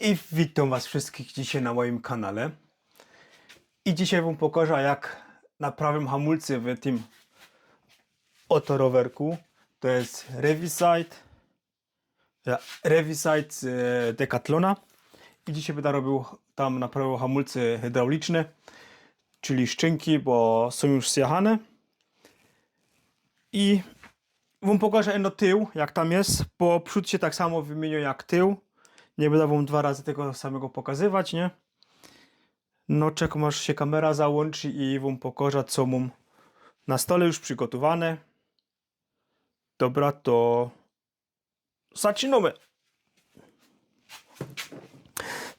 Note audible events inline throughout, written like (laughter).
I witam Was wszystkich dzisiaj na moim kanale. I dzisiaj Wam pokażę jak naprawiam hamulce w tym oto rowerku. To jest Revisite. Revisite z e, Decathlona. I dzisiaj będę robił tam naprawiał hamulce hydrauliczne, czyli szczynki, bo są już zjechane. I Wam pokażę eno tył, jak tam jest, bo przód się tak samo wymienił jak tył. Nie będę wam dwa razy tego samego pokazywać, nie? No czekam aż się kamera załączy i wam pokażę co mam na stole już przygotowane. Dobra, to zaczynamy.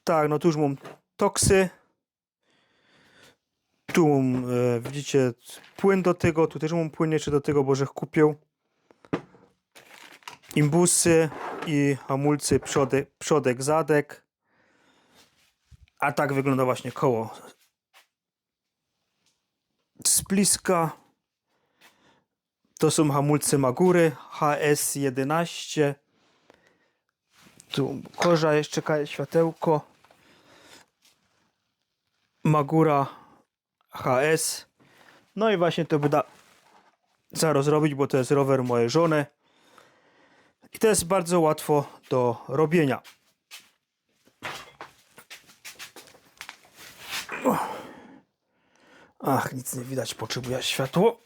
Tak, no tu już mam toksy. Tu mam, e, widzicie, płyn do tego. Tu też mam płyn jeszcze do tego, bo żech kupił imbusy i hamulcy przodek, przodek zadek. A tak wygląda właśnie koło z bliska. To są hamulce Magury HS11. Tu korza jeszcze światełko. Magura HS. No i właśnie to będę zaraz zrobić, bo to jest rower mojej żony. I to jest bardzo łatwo do robienia. Ach, nic nie widać, potrzebuję światło.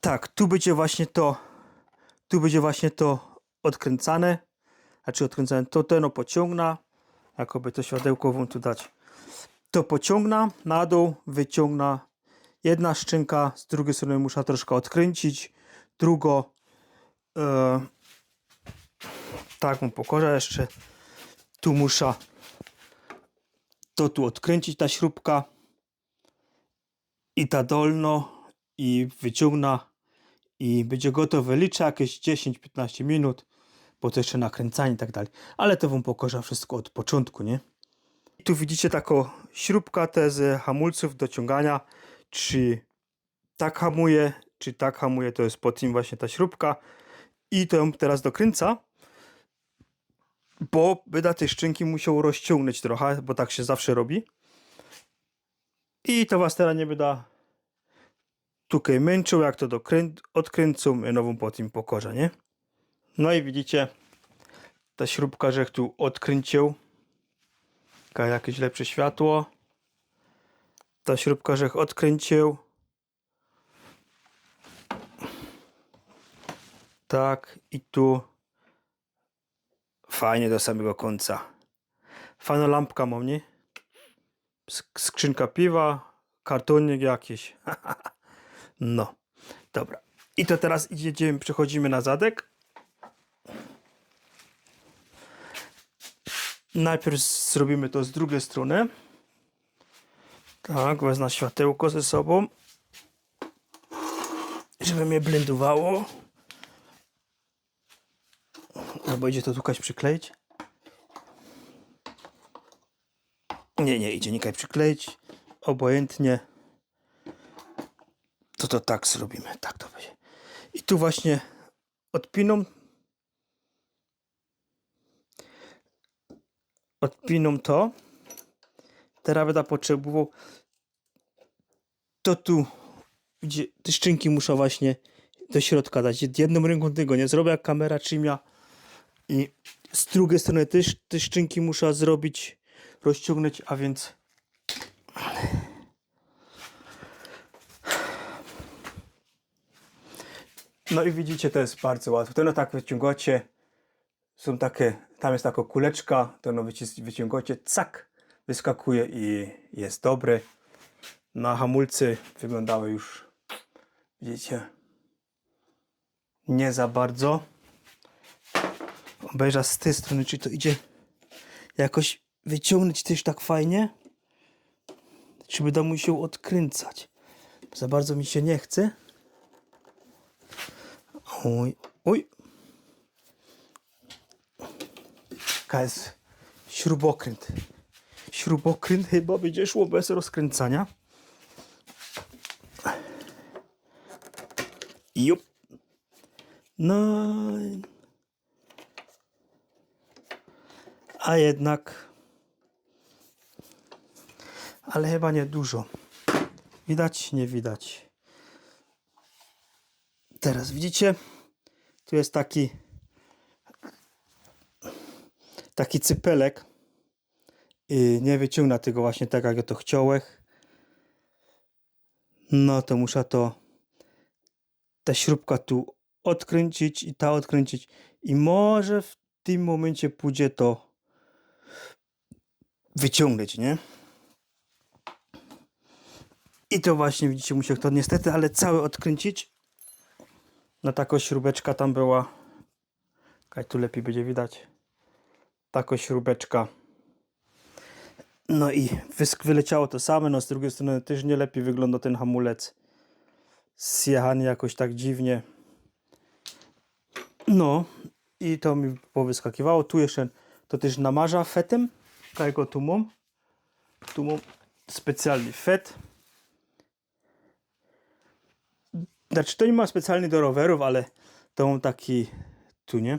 Tak, tu będzie właśnie to, tu będzie właśnie to odkręcane, znaczy odkręcane, to ten pociągna, jakoby to światełko wam tu dać to pociągna na dół, wyciągna jedna szczęka, z drugiej strony muszę troszkę odkręcić, drugo e, tak mu pokorza jeszcze tu muszę to tu odkręcić ta śrubka i ta dolno i wyciągna i będzie gotowe liczę jakieś 10-15 minut bo to jeszcze nakręcanie i tak dalej. Ale to wam pokorza wszystko od początku nie tu widzicie taką śrubkę z hamulców do ciągania, czy tak hamuje, czy tak hamuje, to jest pod tym właśnie ta śrubka. I to ją teraz dokręca, bo będę te szczęki musiał rozciągnąć trochę, bo tak się zawsze robi. I to was teraz nie będę tutaj męczył, jak to dokrę odkręcą nową po tym pokorze, nie? No i widzicie, ta śrubka, że tu odkręcił, jakieś lepsze światło. Ta śrubka żech odkręcił. Tak, i tu fajnie do samego końca. Fajna lampka mam, nie? Sk- Skrzynka piwa, kartonik jakiś. (laughs) no, dobra. I to teraz idziemy, przechodzimy na zadek. Najpierw zrobimy to z drugiej strony. Tak, wezmę światełko ze sobą. Żeby mnie blendowało. Albo idzie to tukać przykleić. Nie, nie, idzie nikaj przykleić. Obojętnie. To to tak zrobimy. Tak to będzie. I tu właśnie odpiną odpiną to. Teraz będę potrzebował to tu, gdzie te szczynki muszę właśnie do środka dać. Jedną ręką tego nie zrobię, jak kamera trzymia. I z drugiej strony też te szczynki muszę zrobić, rozciągnąć, a więc no i widzicie, to jest bardzo łatwe. To no tak wyciągacie są takie, tam jest taka kuleczka, to no wycis- wyciągacie, cak, wyskakuje i jest dobry. Na hamulcy wyglądały już, widzicie, nie za bardzo. Obejrzę z tej strony, czy to idzie jakoś wyciągnąć też tak fajnie, czy będę musiał odkręcać. Za bardzo mi się nie chce. Oj, oj. Taka jest śrubokręt. Śrubokręt chyba będzie szło bez rozkręcania. Jup. No. A jednak. Ale chyba nie dużo. Widać? Nie widać. Teraz widzicie? Tu jest taki taki cypelek i nie wyciągnę tego właśnie tak jak ja to chciałem. No to muszę to ta śrubka tu odkręcić i ta odkręcić i może w tym momencie pójdzie to wyciągnąć, nie? I to właśnie widzicie, muszę to niestety, ale całe odkręcić. No taka śrubeczka tam była. Kaj tu lepiej będzie widać. Taka śrubeczka. No i wyleciało to same, no z drugiej strony też nie lepiej wygląda ten hamulec. Zjechany jakoś tak dziwnie. No i to mi powyskakiwało. Tu jeszcze to też namarza fetem. Tego tu mam. Tu mam specjalny fet. Znaczy to nie ma specjalnie do rowerów, ale to mam taki tu, nie?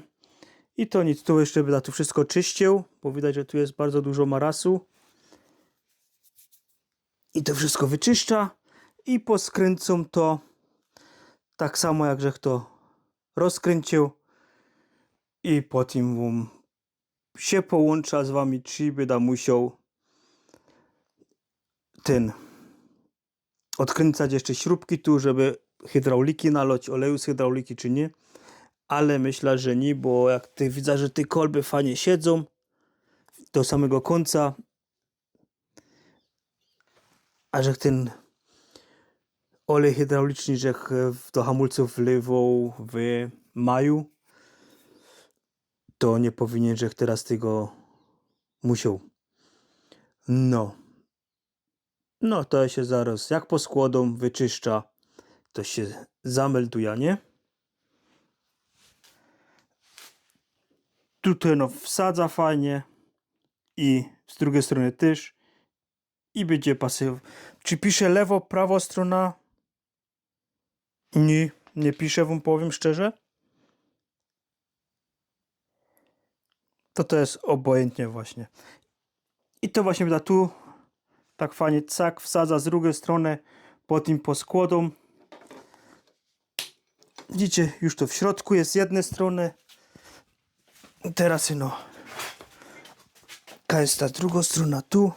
I to nic, tu jeszcze będę tu wszystko czyścił, bo widać, że tu jest bardzo dużo marasu. I to wszystko wyczyszcza i poskręcą to tak samo jak żech to rozkręcił i potem się połącza z wami, czy będę musiał ten odkręcać jeszcze śrubki tu, żeby hydrauliki nalać, oleju z hydrauliki czy nie. Ale myślę, że nie, bo jak ty widzę, że te kolby fajnie siedzą do samego końca, a że ten olej hydrauliczny, że do hamulców wlewał w maju, to nie powinien, że teraz tego musiał. No. No to się zaraz, jak poskładą, wyczyszcza, to się zamelduje, nie? No wsadza fajnie i z drugiej strony też i będzie pasyw. Czy pisze lewo, prawo strona? Nie, nie piszę wam powiem szczerze. To to jest obojętnie właśnie. I to właśnie da tu tak fajnie cak wsadza z drugiej strony po tym poskładą. Widzicie, już to w środku jest z jednej strony. Teraz no. Jaka jest ta druga strona tu.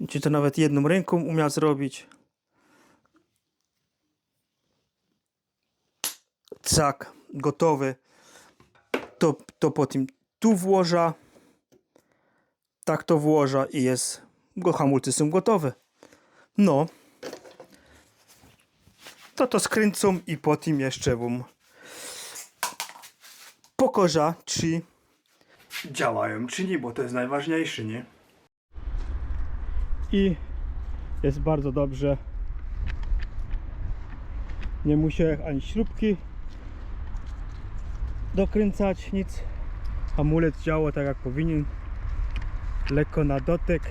Widzicie, to nawet jedną ręką umiał zrobić. Cak, gotowy. To, to po tym tu włoża. Tak to włoża i jest. Go hamulce są gotowe. No. To to skręcą i po tym jeszcze wam pokorza, czy działają, czy nie, bo to jest najważniejsze, nie? I jest bardzo dobrze. Nie muszę ani śrubki dokręcać, nic. Hamulec działa tak jak powinien. Lekko na dotyk.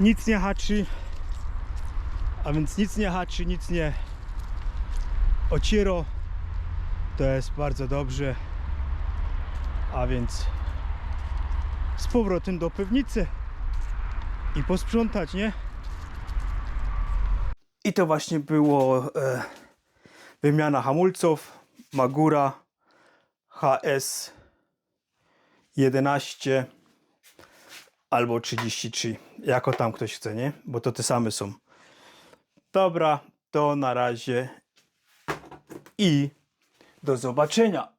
Nic nie haczy. A więc nic nie haczy, nic nie ociero. To jest bardzo dobrze. A więc z powrotem do pewnicy i posprzątać, nie? I to właśnie było e, wymiana hamulców Magura HS 11 albo 33, jako tam ktoś chce, nie? Bo to te same są. Dobra, to na razie i do zobaczenia.